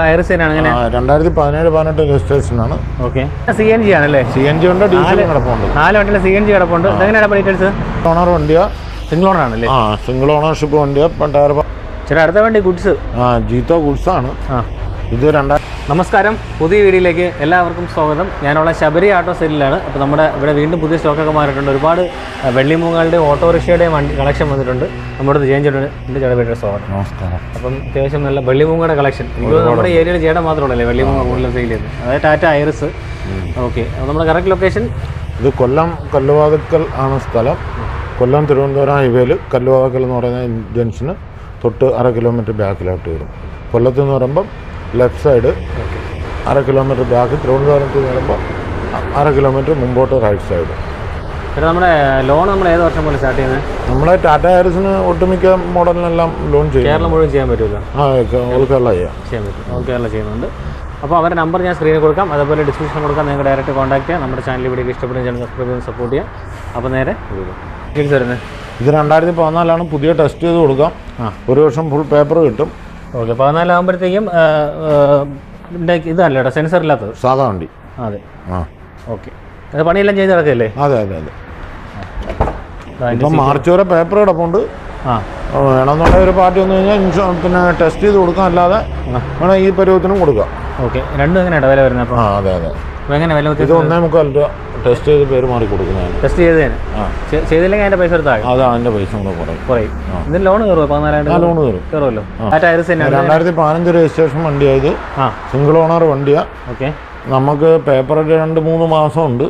അങ്ങനെ? രണ്ടായിരത്തി പതിനേഴ് പതിനെട്ട് രജിസ്ട്രേഷനാണ് ഓക്കെ സി എൻ ജി ആണല്ലേ? സി എൻ ജി ഉണ്ട് ഡീസൽ കിടപ്പുണ്ട്. നാല് വണ്ടിയിൽ സി എൻ ജി കിടപ്പുണ്ട്. ഇതെങ്ങനെയാണ് ഡീറ്റെയിൽസ് ഓണർ വണ്ടിയാ. സിംഗിൾ ഓണർ ആണല്ലേ? ആ സിംഗിൾ ഓണർഷിപ്പ് വണ്ടിയാ. ടയർ ചേട്ടാ അടുത്ത വണ്ടി ഗുഡ്സ് ആ ജീത്തോ ഗുഡ്സ് ആണ്. ഇത് രണ്ടായിരത്തി നമസ്കാരം. പുതിയ വീഡിയോയിലേക്ക് എല്ലാവർക്കും സ്വാഗതം. ഞാനുള്ള ശബരി ഓട്ടോ സെല്ലിലാണ് അപ്പോൾ നമ്മുടെ ഇവിടെ വീണ്ടും പുതിയ സ്റ്റോക്കൊക്കെ മാറിയിട്ടുണ്ട്. ഒരുപാട് വെള്ളിമൂങ്ങകളുടെയും ഓട്ടോറിക്ഷയുടെയും വണ്ടി കളക്ഷൻ വന്നിട്ടുണ്ട്. നമ്മുടെ ജയൻ ചേട്ടന്റെ ചേട്ടൻ സ്വാഗതം. നമസ്കാരം. അപ്പം അത്യാവശ്യം നല്ല വെള്ളിമൂങ്ങയുടെ കളക്ഷൻ എനിക്ക് നമ്മുടെ ഏരിയയിൽ ചേട്ടൻ മാത്രമല്ലേ വെള്ളിമൂങ്ങ കൂടുതൽ സെയിൽ ചെയ്യുന്നത്? അതായത് ടാറ്റ ഐറിസ് ഓക്കെ അപ്പോൾ നമ്മുടെ കറക്റ്റ് ലൊക്കേഷൻ ഇത് കൊല്ലം കല്ലുവാതുക്കൽ ആണ് സ്ഥലം. കൊല്ലം തിരുവനന്തപുരം ഹൈവേയിൽ കല്ലുവാതുക്കൽ എന്ന് പറയുന്ന ജംഗ്ഷന് തൊട്ട് അര കിലോമീറ്റർ ബാക്കിലോട്ട് വരും. കൊല്ലത്ത് എന്ന് പറയുമ്പം ലെഫ്റ്റ് സൈഡ്. അര കിലോമീറ്റർ ബാക്ക് തിരുവനന്തപുരത്ത് വരുമ്പോൾ അര കിലോമീറ്റർ മുമ്പോട്ട് റൈറ്റ് സൈഡ് ചേട്ടാ നമ്മുടെ ലോൺ നമ്മൾ ഏത് വർഷം പോലെ സ്റ്റാർട്ട് ചെയ്യുന്നത്? നമ്മളെ ടാറ്റ ഹാരിസിന് ഒട്ടുമിക്ക മോഡലിനെല്ലാം ലോൺ ചെയ്യും. കേരളം മുഴുവൻ ചെയ്യാൻ പറ്റുമല്ലോ ആ കേരള ചെയ്യാം. ചെയ്യാൻ പറ്റും. ഓൾ കേരള ചെയ്യുന്നുണ്ട്. അപ്പോൾ അവരുടെ നമ്പർ ഞാൻ സ്ക്രീനിൽ കൊടുക്കാം. അതുപോലെ ഡിസ്ക്രിപ്ഷൻ കൊടുക്കാം. നിങ്ങൾക്ക് ഡയറക്റ്റ് കോൺടാക്ട് ചെയ്യാം. നമ്മുടെ ചാനൽ ഇവിടെ ഇഷ്ടപ്പെടുന്ന ചാനൽ സബ്സ്ക്രൈബ് ചെയ്യാൻ സപ്പോർട്ട് ചെയ്യാം. അപ്പോൾ നേരെ വരുന്നത്. ഇത് രണ്ടായിരത്തി പതിനാലാണ് പുതിയ ടെസ്റ്റ് ചെയ്ത് കൊടുക്കാം. ഒരു വർഷം ഫുൾ പേപ്പർ കിട്ടും. ഓക്കെ പതിനാലാകുമ്പോഴത്തേക്കും ഇതല്ല കേട്ടോ സെൻസർ ഇല്ലാത്തത് സാധാ വണ്ടി. അതെ. ആ. ഓക്കെ. അത് പണിയെല്ലാം ചെയ്ത് നടക്കല്ലേ? അതെ അതെ അതെ. ഇപ്പം മാർച്ച് വരെ പേപ്പർ കിടപ്പുണ്ട്. ആ. വേണമെന്നുള്ള ഒരു പാർട്ടി വന്നു കഴിഞ്ഞാൽ ഇൻഷു പിന്നെ ടെസ്റ്റ് ചെയ്ത് കൊടുക്കാം അല്ലാതെ വേണം ഈ പരുവത്തിനും കൊടുക്കാം. ഓക്കെ. രണ്ടും എങ്ങനെയാണ് വില വരുന്നത് ആ അതെ അതെ. എങ്ങനെ വില ഇത് ഒന്നേ മുക്കാൽ രൂപ ടെസ്റ്റ് ചെയ്ത് പേര് മാറി കൊടുക്കുന്നതാണ് ടെസ്റ്റ് ചെയ്തതിന്? ചെയ്തില്ലെങ്കിൽ അതിന്റെ പൈസ എടുത്താൽ അതാ അതിന്റെ പൈസ കൂടെ കുറയും. കുറയും. ഇതിന് ലോൺ കയറുമോ പതിനാലായിരം ലോണ് കയറും. കയറുമല്ലോ രണ്ടായിരത്തി പതിനഞ്ച് രജിസ്ട്രേഷൻ വണ്ടിയായത്. സിംഗിൾ ഓണർ വണ്ടിയാ. ഓക്കെ നമുക്ക് പേപ്പർ രണ്ട് മൂന്ന് മാസം ഉണ്ട്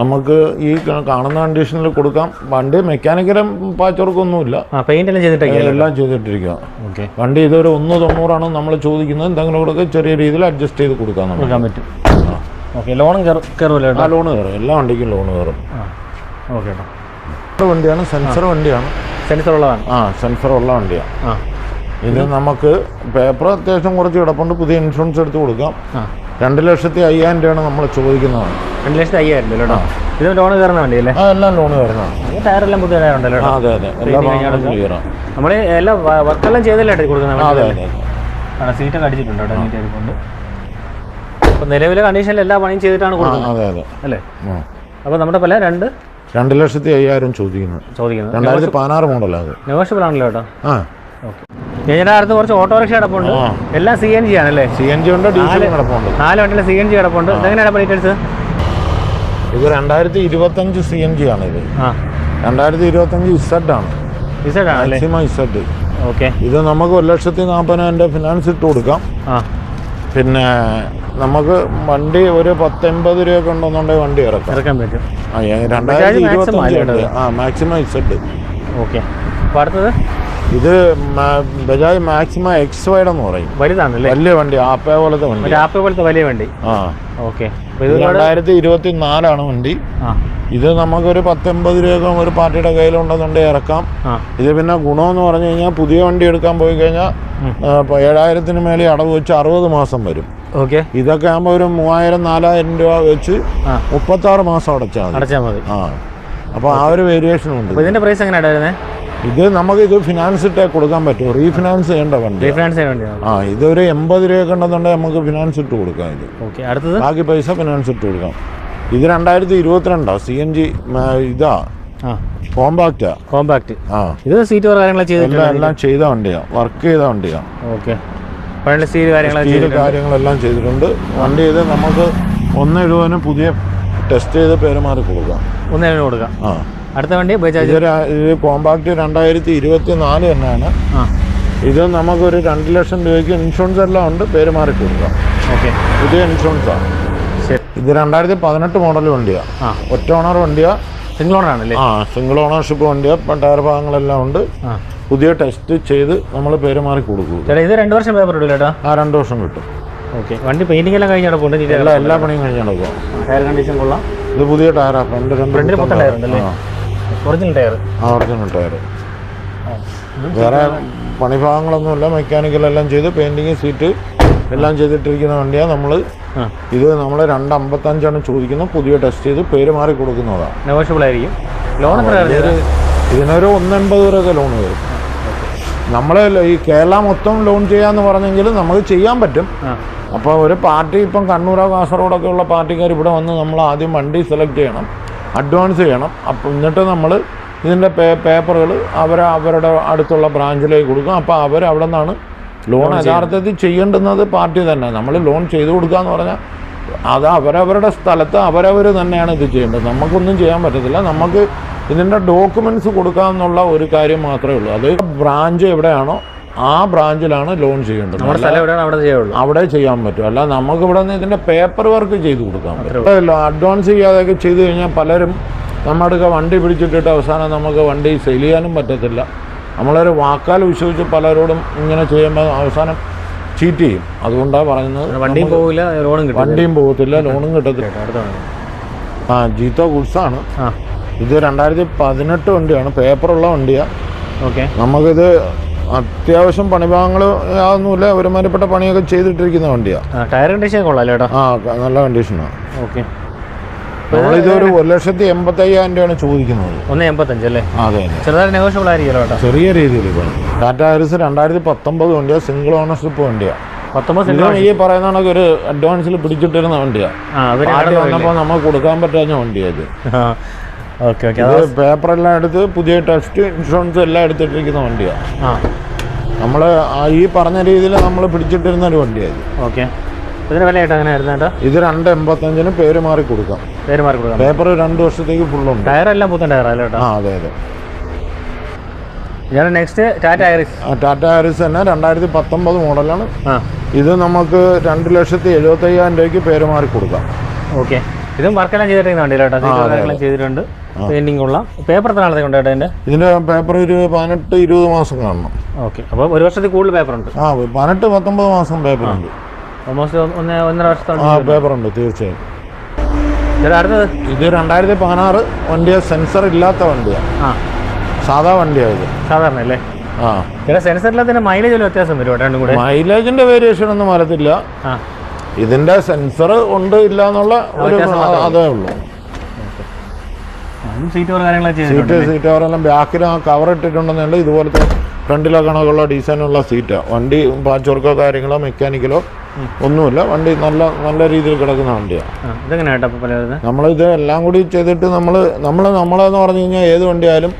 നമുക്ക് ഈ കാണുന്ന കണ്ടീഷനിൽ കൊടുക്കാം. വണ്ടി മെക്കാനിക്കലും പാച്ചോർക്കൊന്നുമില്ല. ആ പെയിന്റ് എല്ലാം ചെയ്തിട്ടൊക്കെ എല്ലാം ചെയ്തിട്ടിരിക്കുക ഓക്കെ വണ്ടി ഇതൊരു ഒന്ന് തൊണ്ണൂറാണ് നമ്മൾ ചോദിക്കുന്നത്. എന്തെങ്കിലും കൂടെ ചെറിയ രീതിയിൽ അഡ്ജസ്റ്റ് ചെയ്ത് കൊടുക്കാം നമുക്ക്. കൊടുക്കാൻ പറ്റും. ഓക്കെ ലോണും കയറുമല്ലോ ആ കേട്ടോ? ലോണ് കയറും എല്ലാ വണ്ടിക്കും ലോണ് കയറും ഓക്കെ കേട്ടോ. വണ്ടിയാണ് സെൻസർ വണ്ടിയാണ്. സെൻസർ ഉള്ളതാണ്. ആ സെൻസർ ഉള്ള വണ്ടിയാണ് ആ. ഇത് നമുക്ക് പേപ്പർ അത്യാവശ്യം കുറച്ച് കിടപ്പുണ്ട്. പുതിയ ഇൻഷുറൻസ് എടുത്ത് കൊടുക്കാം. രണ്ട് ലക്ഷത്തി അയ്യായിരം രൂപയാണ് നമ്മൾ ചോദിക്കുന്നത്. രണ്ട് ലക്ഷത്തി അയ്യായിരം രൂപ ഇത് ലോൺ കയറുന്ന വണ്ടിയല്ലേ? ആ എല്ലാം ലോണ് കയറുന്നതാണ് ടയറെല്ലാം പുതിയ കേട്ടോ. അതെ അതെ. എല്ലാ നമ്മൾ എല്ലാം വർക്കെല്ലാം ചെയ്തല്ലേ കൊടുക്കുന്നത്? അതെ അതെ സീറ്റൊക്കെ അടിച്ചിട്ടുണ്ട് കേട്ടോ നീറ്റ് ആയിക്കൊണ്ട് അപ്പോൾ നിലവിലെ കണ്ടീഷനിൽ എല്ലാ പണിയും ചെയ്തിട്ടാണ് കൊടുക്കുന്നത്. അതെ അതെ. അല്ലേ? അപ്പൊ അപ്പോൾ നമ്മുടെ പല രണ്ട് രണ്ട് ലക്ഷത്തി അയ്യായിരം ചോദിക്കുന്നത് ചോദിക്കുന്നത് രണ്ടായിരത്തി പതിനാറ് മോഡലാണ് അത്. നെഗോഷ്യബിൾ ആണല്ലോ കേട്ടോ. ആ. ഓക്കെ. ചേച്ചിയുടെ അടുത്ത് കുറച്ച് ഓട്ടോറിക്ഷ കിടപ്പുണ്ട്. എല്ലാം സി എൻ ജി ആണല്ലേ സി എൻ ജി ഉണ്ട് ഡീസൽ കിടപ്പുണ്ട്. നാല് വണ്ടിയിലെ സി എൻ ജി കിടപ്പുണ്ട്. ഇതെങ്ങനെയാണ് ഡീറ്റെയിൽസ് ഇത് രണ്ടായിരത്തി ഇരുപത്തഞ്ച് സി എൻ ജി ആണ് ഇത്. രണ്ടായിരത്തി രണ്ടായിരത്തി ഇരുപത്തഞ്ച് ഇസഡ് ആണ് ഇസഡ് ആണല്ലേ മാക്സിമം ഇസഡ് ഓക്കെ. ഇത് നമുക്ക് ഒരു ലക്ഷത്തി നാൽപ്പതിനായിരം ഫിനാൻസ് ഇട്ട് കൊടുക്കാം. പിന്നെ നമുക്ക് വണ്ടി ഒരു പത്തൊമ്പത് രൂപയൊക്കെ ഉണ്ടെന്നുണ്ടെങ്കിൽ വണ്ടി ഇറക്കാം. ഇറക്കാൻ പറ്റും. രണ്ടായിരത്തി ഇരുപത്തി ഇരുപത്തഞ്ച് ആ മാക്സിമം ഇസഡ് ഓക്കെ. അപ്പോൾ അടുത്തത്? ഇത് ബജാജ് മാക്സിമ എക്സ് വൈഡ് എന്ന് പറയും. വലുതാണല്ലേ? വലിയ വണ്ടി ആപ്പേ പോലത്തെ വണ്ടി. ആപ്പേ പോലത്തെ വലിയ വണ്ടി? ആ. ഓക്കെ. രണ്ടായിരത്തി ഇരുപത്തി നാലാണ് വണ്ടി. ഇത് നമുക്കൊരു പത്തൊമ്പത് രൂപ ഒരു പാർട്ടിയുടെ കയ്യിലുണ്ടെന്നുണ്ടെങ്കിൽ ഇറക്കാം. ഇത് പിന്നെ ഗുണമെന്ന് പറഞ്ഞു കഴിഞ്ഞാൽ പുതിയ വണ്ടി എടുക്കാൻ പോയി കഴിഞ്ഞാൽ. ഏഴായിരത്തിന് മേലെ അടവ് വെച്ച് അറുപത് മാസം വരും. ഓക്കെ. ഇതൊക്കെ ആകുമ്പോൾ ഒരു മൂവായിരം നാലായിരം രൂപ വെച്ച് മുപ്പത്താറ് മാസം അടച്ചാൽ മതി. അടച്ചാൽ മതി. ആ. അപ്പോൾ ആ ഒരു വേരിയേഷൻ ഉണ്ട്. ഇതിന്റെ പ്രൈസ് എങ്ങനെയാണ് ഇത് നമുക്ക് ഇത് ഫിനാൻസ് ഇട്ടേ കൊടുക്കാൻ പറ്റും. റീഫിനാൻസ് ചെയ്യേണ്ട വണ്ടി. റീഫിനാൻസ് വേണ്ടിയാണ് ആ ഇതൊരു എൺപത് രൂപയൊക്കെ ഉണ്ടെന്നുണ്ടെങ്കിൽ നമുക്ക് ഫിനാൻസ് ഇട്ട് കൊടുക്കാം ഇത്. ഓക്കെ അടുത്തത്? ബാക്കി പൈസ ഫിനാൻസ് ഇട്ട് കൊടുക്കാം. ഇത് രണ്ടായിരത്തി ഇരുപത്തിരണ്ടാ സി എൻ ജി ഇതാ. കോമ്പാക്റ്റാ കോമ്പാക്ട് ആ. ഇത് സീറ്റ് കാര്യങ്ങളൊക്കെ ചെയ്തിട്ടുണ്ട് എല്ലാം ചെയ്ത വണ്ടിയാ. വർക്ക് ചെയ്ത വണ്ടിയാ. ഓക്കെ സ്റ്റീൽ കാര്യങ്ങളെല്ലാം ചെയ്തിട്ടുണ്ട്. വണ്ടി ഇത് നമുക്ക് ഒന്ന് എഴുപതിന് പുതിയ ടെസ്റ്റ് ചെയ്ത് പേര് പേരുമാറി കൊടുക്കാം. ഒന്നേഴിന് കൊടുക്കാം. ആ. അടുത്ത വണ്ടി ബജാജ്? ഇത് ഇത് കോമ്പാക്ട് രണ്ടായിരത്തി ഇരുപത്തി നാല് തന്നെയാണ്. ഇത് ഇത് നമുക്കൊരു രണ്ട് ലക്ഷം രൂപയ്ക്ക് ഇൻഷുറൻസ് എല്ലാം ഉണ്ട് പേര് മാറി കൊടുക്കാം. ഓക്കെ. പുതിയ ഇൻഷുറൻസാണ് ഇത് രണ്ടായിരത്തി പതിനെട്ട് മോഡൽ വണ്ടിയാണ് ഒറ്റ ഓണർ വണ്ടിയാ. സിംഗിൾ ഓണർ ആണല്ലേ? ആ സിംഗിൾ ഓണർഷിപ്പ് വണ്ടിയാ. ഇപ്പം ടയർ ഭാഗങ്ങളെല്ലാം ഉണ്ട്. പുതിയ ടെസ്റ്റ് ചെയ്ത് നമ്മൾ പേര് മാറി കൊടുക്കും. ചേട്ടാ ഇത് രണ്ട് വർഷം പേപ്പർ ഇടില്ല ചേട്ടാ? ആ രണ്ട് വർഷം കിട്ടും. ഓക്കെ. വണ്ടി പെയിന്റിംഗ് എല്ലാം കഴിഞ്ഞ് കിടപ്പുണ്ട് എല്ലാ എല്ലാ പണിയും കഴിഞ്ഞ് നടക്കുക ടയർ കണ്ടീഷൻ കൊള്ളാം. ഇത് പുതിയ ടയറാണ് ഫ്രണ്ട് രണ്ട് ഫ്രണ്ടിൽ പുത്തൻ ടയർ ഉണ്ടല്ലേ? Original tyre? ആ ഒറിജിനൽ ടയർ. വേറെ പണിഭാഗങ്ങളൊന്നുമില്ല. മെക്കാനിക്കലെല്ലാം ചെയ്ത് പെയിന്റിങ് സീറ്റ് എല്ലാം ചെയ്തിട്ടിരിക്കുന്ന വണ്ടിയാണ് നമ്മൾ ഇത് നമ്മൾ രണ്ട് അമ്പത്തഞ്ചാണ് ചോദിക്കുന്നത്. പുതിയ ടെസ്റ്റ് ചെയ്ത് പേര് മാറി കൊടുക്കുന്നതാണ് നെഗോഷ്യബിൾ ആയിരിക്കും. ലോൺ ഇതിനൊരു ഒന്നെൺപത് വരെയൊക്കെ ലോൺ വരും. നമ്മൾ ഈ കേരള മൊത്തം ലോൺ ചെയ്യാന്ന് പറഞ്ഞെങ്കിൽ നമുക്ക് ചെയ്യാൻ പറ്റും. അപ്പോൾ ഒരു പാർട്ടി ഇപ്പം കണ്ണൂരോ കാസർഗോഡൊക്കെ ഉള്ള പാർട്ടിക്കാർ ഇവിടെ വന്ന് നമ്മൾ ആദ്യം വണ്ടി സെലക്ട് ചെയ്യണം. അഡ്വാൻസ് ചെയ്യണം. അപ്പം എന്നിട്ട് നമ്മൾ ഇതിന്റെ പേ പേപ്പറുകൾ അവർ അവരുടെ അടുത്തുള്ള ബ്രാഞ്ചിലേക്ക് കൊടുക്കും. അപ്പോൾ അവർ അവിടെ നിന്നാണ് ലോൺ യഥാർത്ഥത്തിൽ ചെയ്യേണ്ടുന്നത് പാർട്ടി തന്നെ. നമ്മൾ ലോൺ ചെയ്തു കൊടുക്കുക എന്ന് പറഞ്ഞാൽ അത് അവരവരുടെ സ്ഥലത്ത് അവരവർ തന്നെയാണ് ഇത് ചെയ്യേണ്ടത്. നമുക്കൊന്നും ചെയ്യാൻ പറ്റത്തില്ല. നമുക്ക് ഇതിന്റെ ഡോക്യുമെന്റ്സ് കൊടുക്കാമെന്നുള്ള ഒരു കാര്യം മാത്രമേ ഉള്ളൂ. അത് ബ്രാഞ്ച് എവിടെയാണോ ആ ബ്രാഞ്ചിലാണ് ലോൺ ചെയ്യേണ്ടത്. അവിടെ ചെയ്യാൻ പറ്റും. അല്ല നമുക്ക് ഇവിടെ നിന്ന് ഇതിന്റെ പേപ്പർ വർക്ക് ചെയ്ത് കൊടുക്കാൻ പറ്റും. അഡ്വാൻസ് ചെയ്യാതെയൊക്കെ ചെയ്തു കഴിഞ്ഞാൽ പലരും നമ്മുടെ വണ്ടി പിടിച്ചിട്ടിട്ട് അവസാനം നമുക്ക് വണ്ടി സെയിൽ ചെയ്യാനും പറ്റത്തില്ല. നമ്മളൊരു വാക്കാൽ വിശ്വസിച്ച് പലരോടും ഇങ്ങനെ ചെയ്യുമ്പോൾ അവസാനം ചീറ്റ് ചെയ്യും. അതുകൊണ്ടാണ് പറയുന്നത് വണ്ടിയും പോകില്ല ലോണും വണ്ടിയും പോകത്തില്ല ലോണും കിട്ടത്തില്ല. ആ ജീത്തോ ഗുഡ്സാണ്. ഇത് രണ്ടായിരത്തി പതിനെട്ട് വണ്ടിയാണ്. പേപ്പറുള്ള വണ്ടിയാണ് ഓക്കെ. നമുക്കിത് അത്യാവശ്യം പണിഭാഗങ്ങൾ യാതൊന്നുമില്ല. ഒരുമാതിരിപ്പെട്ട പണിയൊക്കെ ചെയ്തിട്ടിരിക്കുന്ന വണ്ടിയാണ് ടയർ കണ്ടീഷൻ കൊള്ളാം ആ നല്ല കണ്ടീഷനാണ് ഓക്കെ. ഒരു ലക്ഷത്തി എൺപത്തി അയ്യായിരം രൂപയാണ് ചോദിക്കുന്നത്. ഒന്ന് എൺപത്തഞ്ച് അല്ലേ? അതെ ചെറുതായി നെഗോഷ്യബിൾ ചെറിയ രീതിയിൽ ടാറ്റ ഹാരിസ് രണ്ടായിരത്തി പത്തൊമ്പത് വണ്ടിയാണ് സിംഗിൾ ഓണർഷിപ്പ് വണ്ടിയാണ് ഈ പറയുന്ന കണക്ക് ഒരു അഡ്വാൻസിൽ പിടിച്ചിട്ടിരുന്ന വണ്ടിയാണ് വന്നപ്പോൾ നമുക്ക് കൊടുക്കാൻ പറ്റാത്ത വണ്ടിയാണ് ഇത് ഓക്കെ. അത് പേപ്പർ എല്ലാം എടുത്ത് പുതിയ ടെസ്റ്റ് ഇൻഷുറൻസ് എല്ലാം എടുത്തിട്ടിരിക്കുന്ന വണ്ടിയാണ്. ആ. നമ്മൾ ഈ പറഞ്ഞ രീതിയിൽ നമ്മൾ പിടിച്ചിട്ടിരുന്ന ഒരു വണ്ടിയായി ഇത് ഓക്കെ. ഇതിന് വിലയായിട്ട് അങ്ങനെ ആയിരുന്നു കേട്ടോ ഇത് രണ്ട് എൺപത്തഞ്ചിന് പേര് മാറി കൊടുക്കാം. പേര് മാറി കൊടുക്കാം. പേപ്പർ രണ്ട് വർഷത്തേക്ക് ഫുള്ളുണ്ട്. ടയർ എല്ലാം പുത്തൻ ടയർ അല്ലേ ആ അതെ അതെ. ഞാൻ നെക്സ്റ്റ് ടാറ്റ ഐറിസ്. ആ, ടാറ്റ ഹാരിസ് തന്നെ രണ്ടായിരത്തി പത്തൊമ്പത് മോഡലാണ്. ഇത് നമുക്ക് രണ്ട് ലക്ഷത്തി എഴുപത്തയ്യായിരം രൂപയ്ക്ക് പേര് മാറി കൊടുക്കാം. ഓക്കെ. ഇതും വർക്കെല്ലാം ചെയ്തിട്ടുണ്ട്. ചെയ്തിട്ടുണ്ട് പെയിന്റിംഗ് ഉള്ള. പേപ്പർ എത്ര നാളത്തെ കൊണ്ട് ഇതിന്റെ? എന്റെ പേപ്പർ ഒരു പതിനെട്ട് ഇരുപത് മാസം കാണണം. ഓക്കെ അപ്പോൾ ഒരു വർഷത്തിൽ കൂടുതൽ പേപ്പർ ഉണ്ട്. ആ പതിനെട്ട് പത്തൊമ്പത് മാസം പേപ്പർ ഉണ്ട്. ഓൾമോസ്റ്റ് ഒന്ന് ഒന്നര വർഷത്തോളം പേപ്പർ ഉണ്ട് തീർച്ചയായും. അടുത്തത്? ഇത് രണ്ടായിരത്തി പതിനാറ് വണ്ടിയ. സെൻസർ ഇല്ലാത്ത വണ്ടിയാണ് ആ. സാധാ വണ്ടിയാണ് ഇത്. സാധാരണ അല്ലേ? ആ. സെൻസർ സെൻസറില്ലാത്തതിന്റെ മൈലേജ് വ്യത്യാസം വരും കേട്ടോ രണ്ടും കൂടെ? മൈലേജിന്റെ വേരിയേഷൻ ഒന്നും വരത്തില്ല. ആ. ഇതിന്റെ സെൻസർ ഉണ്ട് ഇല്ല എന്നുള്ള ഒരു അതേ ഉള്ളൂ. സീറ്റ് സീറ്റ് കവറെല്ലാം ബാക്കിൽ ആ കവർ ഇട്ടിട്ടുണ്ടെന്നുണ്ട് ഇതുപോലത്തെ ഫ്രണ്ടിലോ കണക്കുള്ള ഡിസൈനുള്ള സീറ്റാണ് വണ്ടി പാച്ചോർക്കോ കാര്യങ്ങളോ മെക്കാനിക്കലോ ഒന്നുമില്ല. വണ്ടി നല്ല നല്ല രീതിയിൽ കിടക്കുന്ന വണ്ടിയാണ് നമ്മളിത് എല്ലാം കൂടി ചെയ്തിട്ട് നമ്മൾ നമ്മൾ നമ്മളെന്ന് പറഞ്ഞു കഴിഞ്ഞാൽ ഏത് വണ്ടിയായാലും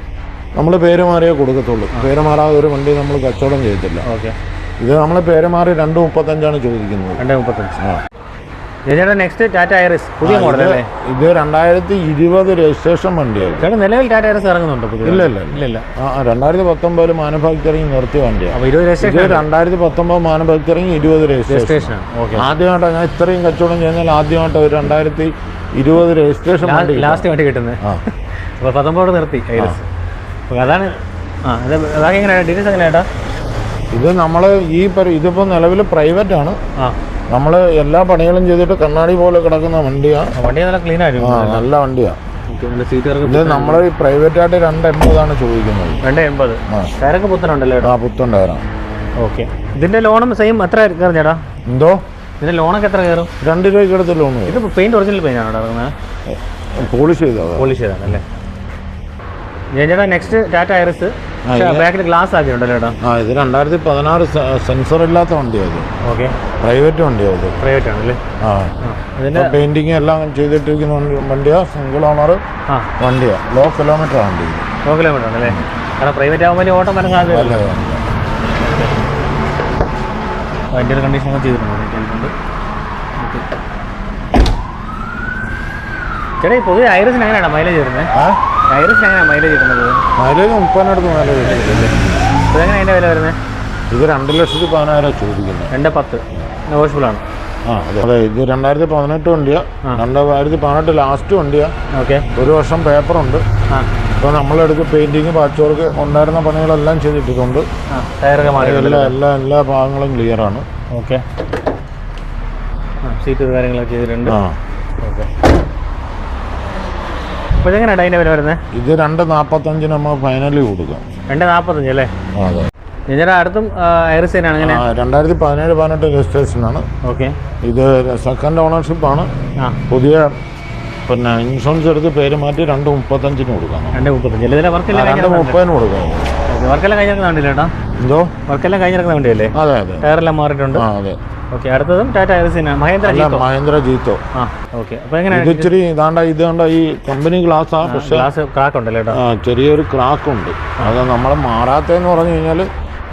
നമ്മൾ പേര് മാറിയേ കൊടുക്കത്തുള്ളൂ. പേര് മാറാതെ ഒരു വണ്ടി നമ്മൾ കച്ചവടം ചെയ്യത്തില്ല. ഓക്കെ. ഇത് നമ്മളെ പേര് മാറി രണ്ട് മുപ്പത്തഞ്ചാണ് ചോദിക്കുന്നത്. രണ്ട് മുപ്പത്തഞ്ച്. ആ. ചേട്ടാ നെക്സ്റ്റ് ടാറ്റ ഐറിസ് പുതിയ മോഡൽ അല്ലേ? ഇത് രണ്ടായിരത്തി ഇരുപത് രജിസ്ട്രേഷൻ വണ്ടിയാണ് ചേട്ടാ നിലവിൽ ടാറ്റ ഐറിസ് ഇറങ്ങുന്നുണ്ടോ ഇല്ല ഇല്ല ഇല്ല. ഇല്ല ആ ആ, രണ്ടായിരത്തി പത്തൊമ്പതിൽ മാനുഫാക്ചറിങ് നിർത്തിയ വണ്ടിയാണ്. അപ്പോൾ ഇരുപത് രജിസ്ട്രേഷൻ രണ്ടായിരത്തി പത്തൊമ്പത് മാനുഫാക്ചറിങ് ഇരുപത് രജിസ്ട്രേഷൻ. ആദ്യമായിട്ടാണ് ഞാൻ ഇത്രയും കച്ചവടം ചെയ്യുന്നതിൽ ആദ്യമായിട്ട് ഒരു രണ്ടായിരത്തി ഇരുപത് രജിസ്ട്രേഷൻ ലാസ്റ്റ് വണ്ടി കിട്ടുന്നത്. അപ്പോൾ പത്തൊമ്പതോട് നിർത്തി ഐറിസ് അതാണ് ആ അത് എങ്ങനെയാണ്? ഡീറ്റെയിൽസ് ഇത് നമ്മൾ ഈ ഇതിപ്പോൾ നിലവിൽ പ്രൈവറ്റ് ആണ്. നമ്മൾ എല്ലാ പണികളും ചെയ്തിട്ട് കണ്ണാടി പോലെ കിടക്കുന്ന വണ്ടിയാണ് വണ്ടി നല്ല ക്ലീൻ ആയിരുന്നു നല്ല വണ്ടിയാണ് ഇത് നമ്മൾ പ്രൈവറ്റ് ആയിട്ട് രണ്ട് എൺപതാണ് ചോദിക്കുന്നത്. രണ്ട് എൺപത്. ടയറൊക്കെ പുത്തനുണ്ടല്ലോ ആ പുത്തൻ ടയറാണ് ഓക്കെ. ഇതിന്റെ ലോണും സെയിം എത്ര കയറും ചേട്ടാ? എന്തോ? ഇതിന്റെ ലോണൊക്കെ എത്ര കയറും? രണ്ട് രൂപയ്ക്ക് എടുത്ത് ലോൺ ഇത് പെയിന്റ് ഒറിജിനൽ പെയിന്റ് ആണോ പോളിഷ് ചെയ്തോ പോളിഷ് ചെയ്താണ് അല്ലേ ഞാൻ ചേട്ടാ നെക്സ്റ്റ് ടാറ്റ ഐറിസ് ബാക്കിൽ ഗ്ലാസ് ആക്കിയിട്ടുണ്ടല്ലോ ചേട്ടാ ആ ഇത് രണ്ടായിരത്തി പതിനാറ് സെൻസർ ഇല്ലാത്ത വണ്ടിയാണ് ഇത്. ഓക്കെ പ്രൈവറ്റ് വണ്ടിയാണ് ഇത്. പ്രൈവറ്റ് ആണല്ലേ? ആ. പെയിന്റിങ് എല്ലാം ചെയ്തിട്ടിരിക്കുന്ന വണ്ടിയാ സിംഗിൾ ഓണർ വണ്ടിയാ. ലോ കിലോമീറ്റർ വണ്ടി ലോ കിലോമീറ്റർ ആണല്ലേ? കാരണം പ്രൈവറ്റ് ആകുമ്പോൾ വലിയ ഓട്ടം വരാൻ സാധ്യത വണ്ടിയുടെ കണ്ടീഷൻ ഒക്കെ ചെയ്തിട്ടുണ്ട്. ചേട്ടാ ഈ പൊതുവെ ഐറിസിന് എങ്ങനെയാണ് മൈലേജ് വരുന്നത് ആ ഐറിസിന് എങ്ങനെയാണ് മൈലേജ് കിട്ടുന്നത്? മൈലേജ് മുപ്പതിനടുത്ത് മൈലേജ് കിട്ടും. അപ്പോൾ എങ്ങനെ അതിന്റെ വില വരുന്നത് ഇത് രണ്ട് ലക്ഷത്തി പതിനായിരം ചോദിക്കുന്നത് രണ്ട് പത്ത്. നെഗോഷ്യബിൾ ആണ്. ആ അതെ. ഇത് രണ്ടായിരത്തി പതിനെട്ട് വണ്ടിയാ. രണ്ടായിരത്തി പതിനെട്ട് ലാസ്റ്റ് വണ്ടിയാ ഓക്കെ ഒരു വർഷം പേപ്പറുണ്ട്. ഇപ്പോൾ നമ്മളെടുത്ത് പെയിന്റിങ് പാച്ച് വർക്ക് ഉണ്ടായിരുന്ന പണികളെല്ലാം ചെയ്തിട്ടുണ്ട് എല്ലാ എല്ലാ എല്ലാ ഭാഗങ്ങളും ക്ലിയർ ആണ്. ഓക്കെ സീറ്റ് കാര്യങ്ങളൊക്കെ ചെയ്തിട്ടുണ്ട്. ആ. ഇതെങ്ങനെയാണ് അതിന്റെ വില വരുന്നത്? ഇത് രണ്ട് നാൽപ്പത്തഞ്ചിന് നമ്മൾ ഫൈനലി കൊടുക്കാം. രണ്ട് നാൽപ്പത്തഞ്ച് അല്ലേ? അതെ. അടുത്തും അങ്ങനെ രണ്ടായിരത്തി പതിനേഴ് പതിനെട്ട് രജിസ്ട്രേഷനാണ് ഓക്കെ. ഇത് സെക്കൻഡ് ഓണർഷിപ്പ് ആണ്. പുതിയ പിന്നെ ഇൻഷുറൻസ് എടുത്ത് പേര് മാറ്റി രണ്ട് മുപ്പത്തഞ്ചിന് കൊടുക്കാം രണ്ട് മുപ്പത്തഞ്ച്. രണ്ട് മുപ്പതിന് കൊടുക്കാം വർക്കെല്ലാം കഴിഞ്ഞിറങ്ങുന്ന ചേട്ടാ എന്തോ? വർക്കെല്ലാം കഴിഞ്ഞിറങ്ങുന്ന വണ്ടിയല്ലേ? അതെ അതെ. ടയറെല്ലാം മാറിയിട്ടുണ്ട്. ആ അതെ. ഓക്കെ അടുത്തതും ടാറ്റ ഐറിസിന് മഹേന്ദ്ര അല്ല ജീത്തോ? മഹേന്ദ്ര ജീത്തോ. ആ ഓക്കെ. അപ്പോൾ എങ്ങനെയാണ്? ഇത് ഇച്ചിരി ഇതാണ്ട ഇത് കണ്ട ഈ കമ്പനി ഗ്ലാസ്സാ പക്ഷെ ഗ്ലാസ് ക്രാക്ക് ഉണ്ടല്ലോ കേട്ടോ ആ, ചെറിയൊരു ക്രാക്ക് ഉണ്ട്. അത് നമ്മൾ മാറാത്തതെന്ന് പറഞ്ഞു കഴിഞ്ഞാൽ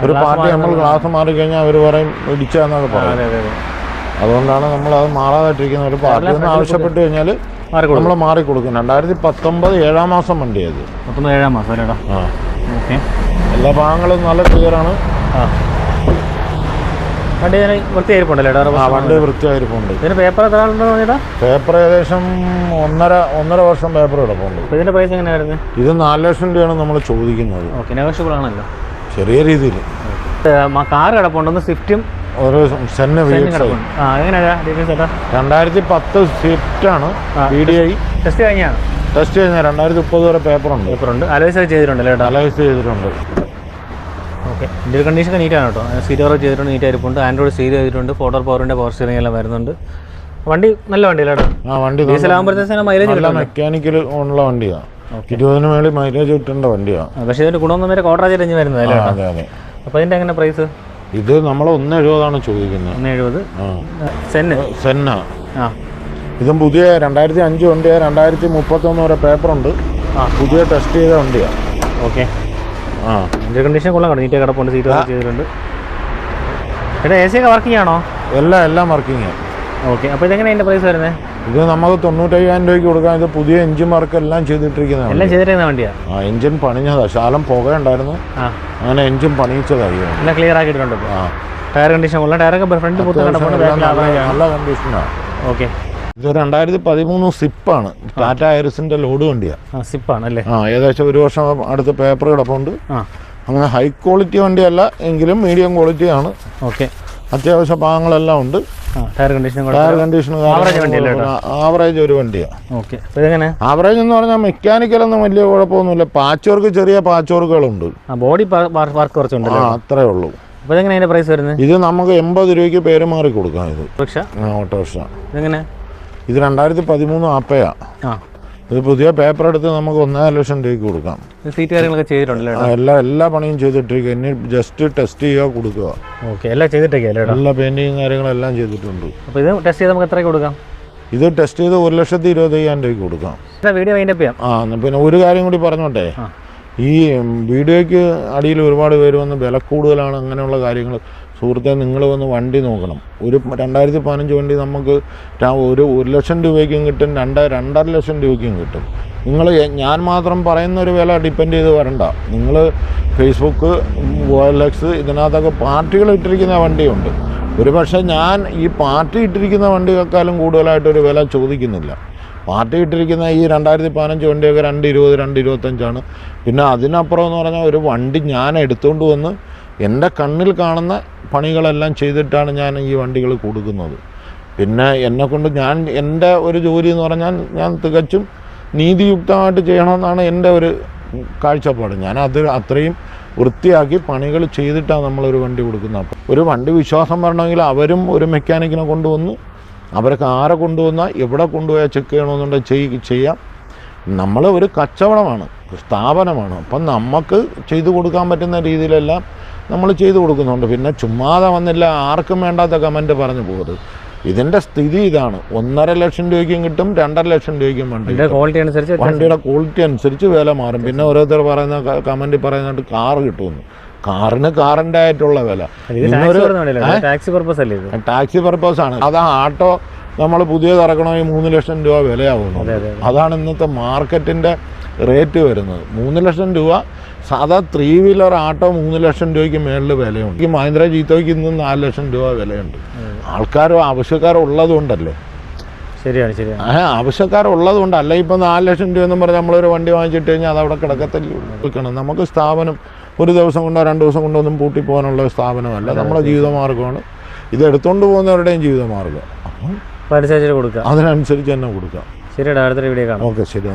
ഒരു പാർട്ടി നമ്മൾ ഗ്ലാസ് മാറി കഴിഞ്ഞാൽ അവർ പറയും ഇടിച്ചാന്നൊക്കെ പറയും അതെ അതെ അതെ. അതുകൊണ്ടാണ് നമ്മൾ അത് മാറാതിട്ടിരിക്കുന്നത് ഒരു പാർട്ടി ആവശ്യപ്പെട്ടു ആവശ്യപ്പെട്ട് കഴിഞ്ഞാൽ മാറിക്കൊള്ളു മാറി കൊടുക്കും രണ്ടായിരത്തി പത്തൊമ്പത് ഏഴാം മാസം വണ്ടി അത് മൊത്തം ഏഴാം മാസം അല്ലേ ആ. ഓക്കെ. എല്ലാ ഭാഗങ്ങളും നല്ല ക്ലിയറാണ്. ആ. വണ്ടി ഇതിന് വൃത്തിയായിരിപ്പുണ്ടല്ലോ വണ്ടി വൃത്തിയായിരിപ്പുണ്ട്. ഇതിന് പേപ്പർ എത്ര പറഞ്ഞിട്ടാ പേപ്പർ ഏകദേശം ഒന്നര ഒന്നര വർഷം പേപ്പർ കിടപ്പുണ്ട്. ഇതിന്റെ പ്രൈസ് എങ്ങനെയായിരുന്നു? ഇത് നാല് ലക്ഷം രൂപയാണ് നമ്മൾ ചോദിക്കുന്നത്. ഓക്കെ നെഗോഷ്യബിൾ ആണല്ലോ. ചെറിയ രീതിയിൽ കാർ കിടപ്പുണ്ടെന്ന് സ്വിഫ്റ്റും ഒരു സെന്നെ രണ്ടായിരത്തി പത്ത് സ്വിഫ്റ്റാണ്. ബി ഡി ഐ ടെസ്റ്റ് കഴിഞ്ഞാണ്? ടെസ്റ്റ് കഴിഞ്ഞാൽ രണ്ടായിരത്തി മുപ്പത് വരെ പേപ്പറുണ്ട് പേപ്പറുണ്ട് അലോയ്സ് ഒക്കെ ചെയ്തിട്ടുണ്ടല്ലോ കേട്ടോ ചെയ്തിട്ടുണ്ട്. ഓക്കെ ഇന്ത്യൻ കണ്ടീഷൻ നീറ്റാണ് കേട്ടോ. സീറ്റ് ചെയ്തിട്ടുണ്ട് നീറ്റ് ആയിരിപ്പുണ്ട് ആൻഡ്രോയിഡ് സ്റ്റീരിയോ ചെയ്തിട്ടുണ്ട്. ഫോട്ടോ പവറിന്റെ പവർ സ്റ്റിയറിംഗ് എല്ലാം വരുന്നുണ്ട്. വണ്ടി നല്ല വണ്ടിയല്ലേ കേട്ടോ ആ വണ്ടി ഡീസൽ ആകുമ്പോഴത്തേക്കും മൈലേജ് മെക്കാനിക്കൽ ഉള്ള വണ്ടിയാണ് ഇരുപതിന് മേളിൽ മൈലേജ് കിട്ടേണ്ട വണ്ടിയാണ് പക്ഷേ ഇതിന്റെ ഗുണമൊന്നും വരെ കോട്ടറാജ് റേഞ്ച് വരുന്നതല്ലേ അതെ അതെ. അപ്പോൾ ഇതിന്റെ എങ്ങനെ പ്രൈസ് ഇത് നമ്മൾ ഒന്ന് എഴുപതാണ് ചോദിക്കുന്നത്. ഒന്ന് എഴുപത്. സെന്ന്. സെന്ന. ആ. ഇതും പുതിയ രണ്ടായിരത്തി അഞ്ച് വണ്ടിയാണ് രണ്ടായിരത്തി മുപ്പത്തൊന്ന് വരെ പേപ്പറുണ്ട്. ആ. പുതിയ ടെസ്റ്റ് ചെയ്ത വണ്ടിയാണ് ഓക്കെ. ആ. ഇന്ത്യൻ കണ്ടീഷൻ കൊള്ളാം കടന്നിട്ട് കിടപ്പുണ്ട്. സീറ്റ് ചെയ്തിട്ടുണ്ട്. എടാ എ സി ഒക്കെ വർക്കിംഗ് ആണോ? എല്ലാം എല്ലാം വർക്കിംഗ് ഓക്കെ. അപ്പോൾ ഇതെങ്ങനെയാണ് അതിന്റെ പ്രൈസ് വരുന്നത് ഇത് നമുക്ക് തൊണ്ണൂറ്റയ്യായിരം രൂപയ്ക്ക് കൊടുക്കാൻ ഇത് പുതിയ എഞ്ചിൻ വർക്ക് എല്ലാം ചെയ്തിട്ടിരിക്കുന്ന എല്ലാം ചെയ്തിരിക്കുന്ന വണ്ടിയാണ് ആ എഞ്ചിൻ പണിഞ്ഞതാ. ശാലം പുകയുണ്ടായിരുന്നു. അങ്ങനെ എഞ്ചിൻ പണിയിച്ചതായി. എല്ലാം ക്ലിയർ ആക്കിയിട്ടുണ്ട് ആ. ടയർ കണ്ടീഷൻ ഉള്ള ടയറൊക്കെ ഫ്രണ്ട് നല്ല കണ്ടീഷനാണ് ഓക്കെ ഇത് രണ്ടായിരത്തി പതിമൂന്ന് സിപ്പാണ് ടാറ്റ ഐറിസിന്റെ ലോഡ് വണ്ടിയാണ് സിപ്പാണ്. അല്ലേ ആ ഏകദേശം ഒരു വർഷം അടുത്ത് പേപ്പർ കിടപ്പുണ്ട്. അങ്ങനെ ഹൈ ക്വാളിറ്റി വണ്ടിയല്ല എങ്കിലും മീഡിയം ക്വാളിറ്റിയാണ് ഓക്കെ അത്യാവശ്യ ഭാഗങ്ങളെല്ലാം ഉണ്ട്. ടയർ കണ്ടീഷൻ ടയർ ആവറേജ് ഒരു വണ്ടിയാണ് ഓക്കെ ആവറേജ് എന്ന് പറഞ്ഞാൽ മെക്കാനിക്കലൊന്നും വലിയ കുഴപ്പമൊന്നുമില്ല. പാച്ച് വർക്ക് ചെറിയ പാച്ച് വർക്കുകളുണ്ട് ബോഡി വർക്ക് കുറച്ചുണ്ട് അത്രേ ഉള്ളൂ. പ്രൈസ് വരുന്നത് ഇത് നമുക്ക് എൺപത് രൂപയ്ക്ക് പേര് മാറി കൊടുക്കാം ഇത് റിക്ഷ ഓട്ടോറിക്ഷ. ഇതെങ്ങനെ? ഇത് രണ്ടായിരത്തി പതിമൂന്ന് ആപ്പയാ. ഇത് പുതിയ പേപ്പർ എടുത്ത് നമുക്ക് ഒന്നര ലക്ഷം രൂപയ്ക്ക് കൊടുക്കാം. സീറ്റ് കാര്യങ്ങളൊക്കെ ചെയ്തിട്ടുണ്ടല്ലോ എല്ലാ എല്ലാ പണിയും ചെയ്തിട്ടിരിക്കുക ഇനി ജസ്റ്റ് ടെസ്റ്റ് ചെയ്യുക കൊടുക്കുക ഓക്കെ എല്ലാം ചെയ്തിട്ടൊക്കെ അല്ലേ കേട്ടോ എല്ലാ പെയിന്റിങ് കാര്യങ്ങളെല്ലാം ചെയ്തിട്ടുണ്ട്. അപ്പോൾ ഇത് ടെസ്റ്റ് ചെയ്ത് നമുക്ക് എത്രയ്ക്ക് കൊടുക്കാം? ഇത് ടെസ്റ്റ് ചെയ്ത് ഒരു ലക്ഷത്തി ഇരുപത്തയ്യായിരം രൂപയ്ക്ക് കൊടുക്കാം. വീഡിയോ വൈൻഡപ്പ് ചെയ്യാം ആ പിന്നെ ഒരു കാര്യം കൂടി പറഞ്ഞോട്ടെ. ഈ വീഡിയോയ്ക്ക് അടിയിൽ ഒരുപാട് പേര് വന്ന് വില കൂടുതലാണ് അങ്ങനെയുള്ള കാര്യങ്ങൾ. സുഹൃത്തെ നിങ്ങൾ വന്ന് വണ്ടി നോക്കണം. ഒരു രണ്ടായിരത്തി പതിനഞ്ച് വണ്ടി നമുക്ക് ഒരു ഒരു ലക്ഷം രൂപയ്ക്കും കിട്ടും രണ്ട് രണ്ടര ലക്ഷം രൂപയ്ക്കും കിട്ടും. നിങ്ങൾ ഞാൻ മാത്രം പറയുന്ന ഒരു വില ഡിപ്പെൻഡ് ചെയ്ത് വരണ്ട. നിങ്ങൾ ഫേസ്ബുക്ക് വോയലക്സ് ഇതിനകത്തൊക്കെ പാർട്ടികൾ ഇട്ടിരിക്കുന്ന വണ്ടിയുണ്ട്. ഒരു പക്ഷേ ഞാൻ ഈ പാർട്ടി ഇട്ടിരിക്കുന്ന വണ്ടികൾക്കാളും കൂടുതലായിട്ടൊരു വില ചോദിക്കുന്നില്ല. പാർട്ടി ഇട്ടിരിക്കുന്ന ഈ രണ്ടായിരത്തി പതിനഞ്ച് വണ്ടിയൊക്കെ രണ്ട് ഇരുപത് രണ്ട് ഇരുപത്തഞ്ചാണ്. പിന്നെ അതിനപ്പുറം എന്ന് പറഞ്ഞാൽ ഒരു വണ്ടി ഞാൻ എടുത്തുകൊണ്ട് വന്ന് എന്റെ കണ്ണിൽ കാണുന്ന പണികളെല്ലാം ചെയ്തിട്ടാണ് ഞാൻ ഈ വണ്ടികൾ കൊടുക്കുന്നത്. പിന്നെ എന്നെക്കൊണ്ട് ഞാൻ എന്റെ ഒരു ജോലി എന്ന് പറഞ്ഞാൽ ഞാൻ തികച്ചും നീതിയുക്തമായിട്ട് ചെയ്യണമെന്നാണ് എന്റെ ഒരു കാഴ്ചപ്പാട്. ഞാൻ അത് അത്രയും വൃത്തിയാക്കി പണികൾ ചെയ്തിട്ടാണ് നമ്മളൊരു വണ്ടി കൊടുക്കുന്നത്. അപ്പോൾ ഒരു വണ്ടി വിശ്വാസം വരണമെങ്കിൽ അവരും ഒരു മെക്കാനിക്കിനെ കൊണ്ടുവന്നു. അവർക്ക് ആരെ കൊണ്ടുവന്നാൽ എവിടെ കൊണ്ടുപോയാൽ ചെക്ക് ചെയ്യണമെന്നുണ്ടെങ്കിൽ ചെയ് ചെയ്യാം. നമ്മൾ ഒരു കച്ചവടമാണ് സ്ഥാപനമാണ്. അപ്പം നമുക്ക് ചെയ്തു കൊടുക്കാൻ പറ്റുന്ന രീതിയിലെല്ലാം നമ്മൾ ചെയ്തു കൊടുക്കുന്നുണ്ട്. പിന്നെ ചുമ്മാതെ വന്നില്ല ആർക്കും വേണ്ടാത്ത കമന്റ് പറഞ്ഞു പോകരുത്. ഇതിന്റെ സ്ഥിതി ഇതാണ്. ഒന്നര ലക്ഷം രൂപയ്ക്കും കിട്ടും രണ്ടര ലക്ഷം രൂപയ്ക്കും വണ്ടി ക്വാളിറ്റി അനുസരിച്ച് വണ്ടിയുടെ ക്വാളിറ്റി അനുസരിച്ച് വില മാറും. പിന്നെ ഓരോരുത്തർ പറയുന്ന കമന്റ് പറയുന്നുണ്ട് കാർ കിട്ടുമെന്ന്. കാറിന് കാറിന്റെ ആയിട്ടുള്ള വില. ടാക്സി പർപ്പസ് അല്ലേ ടാക്സി പർപ്പസ് ആണ്. അത് ആട്ടോ നമ്മൾ പുതിയത് ഇറക്കണമെങ്കിൽ മൂന്ന് ലക്ഷം രൂപ വിലയാവുന്നു. അതെ അതെ അതാണ് ഇന്നത്തെ മാർക്കറ്റിന്റെ റേറ്റ് വരുന്നത്. മൂന്ന് ലക്ഷം രൂപ സാധാ ത്രീ വീലർ ആട്ടോ മൂന്ന് ലക്ഷം രൂപയ്ക്ക് മേളിൽ വിലയുണ്ട്. ഈ മഹീന്ദ്ര ജീത്തോയ്ക്ക് ഇന്ന് നാല് ലക്ഷം രൂപ വിലയുണ്ട്. ആൾക്കാരോ ആവശ്യക്കാരോ ഉള്ളതുകൊണ്ടല്ലേ? ശരിയാണ് ശരിയാണ്. ആ ആവശ്യക്കാരുള്ളത് കൊണ്ട് അല്ല ഇപ്പം നാല് ലക്ഷം രൂപ എന്നും പറഞ്ഞാൽ നമ്മളൊരു വണ്ടി വാങ്ങിച്ചിട്ട് കഴിഞ്ഞാൽ അത് അവിടെ കിടക്കത്തല്ലേ ഉള്ളൂ. നമുക്ക് സ്ഥാപനം ഒരു ദിവസം കൊണ്ടോ രണ്ട് ദിവസം കൊണ്ടോ ഒന്നും പൂട്ടി പോകാനുള്ള സ്ഥാപനമല്ല. നമ്മുടെ ജീവിതമാർഗമാണ് ഇത് എടുത്തുകൊണ്ട് പോകുന്നവരുടെയും ജീവിതമാർഗം അപ്പം അപ്പോൾ അനുസരിച്ച് കൊടുക്കുക. അതിനനുസരിച്ച് തന്നെ കൊടുക്കാം. ശരി അടുത്തൊരു വീഡിയോ കാണാം. ഓക്കെ ശരി